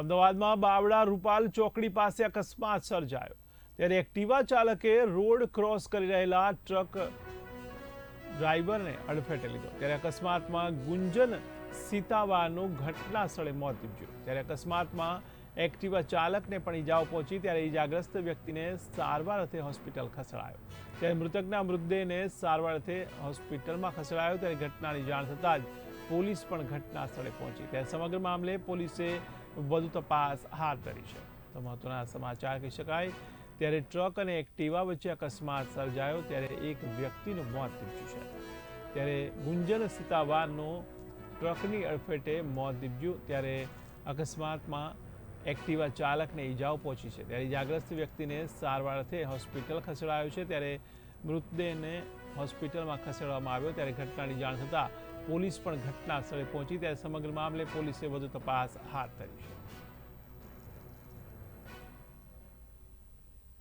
અમદાવાદમાં બાવડા રૂપાલ ચોકડી પાસે અકસ્માત સર્જાયો. ત્યારે એક્ટિવા ચાલકે રોડ ક્રોસ કરી રહેલા ટ્રક ડ્રાઈવરને અડફેટે લીધો. ત્યારે અકસ્માતમાં ગુંજન સીતાવાનું ઘટના સ્થળે મોત નીપજ્યું. ત્યારે અકસ્માતમાં એક્ટિવા ચાલકને પણ ઈજાઓ પહોંચી, ત્યારે ઈજાગ્રસ્ત વ્યક્તિને સારવાર અર્થે હોસ્પિટલ ખસેડાયો. ત્યારે મૃતકના મૃતદેહને સારવાર અર્થે હોસ્પિટલમાં ખસેડાયો. ત્યારે ઘટનાની જાણ થતાં જ પોલીસ પણ ઘટના સ્થળે પહોંચી ત્યારે સમગ્ર મામલે પોલીસે વધુ તપાસ હાથ ધરી છે. તો મહત્વના સમાચાર કહી શકાય, ત્યારે ટ્રક અને એક્ટિવા વચ્ચે અકસ્માત સર્જાયો, ત્યારે એક વ્યક્તિનું મોત નીપજ્યું છે. ત્યારે ગુંજન સીતાવારનું ટ્રકની અડફેટે મોત નીપજ્યું, ત્યારે અકસ્માતમાં એક્ટિવા ચાલકને ઈજાઓ પહોંચી છે. ત્યારે ઇજાગ્રસ્ત વ્યક્તિને સારવાર અર્થે હોસ્પિટલ ખસેડાયો છે. ત્યારે મૃતદેહને હોસ્પિટલમાં ખસેડવામાં આવ્યો ત્યારે ઘટનાની જાણ થતાં પોલીસ પણ ઘટના સ્થળે પહોંચી. ત્યારે સમગ્ર મામલે પોલીસે વધુ તપાસ હાથ ધરી છે.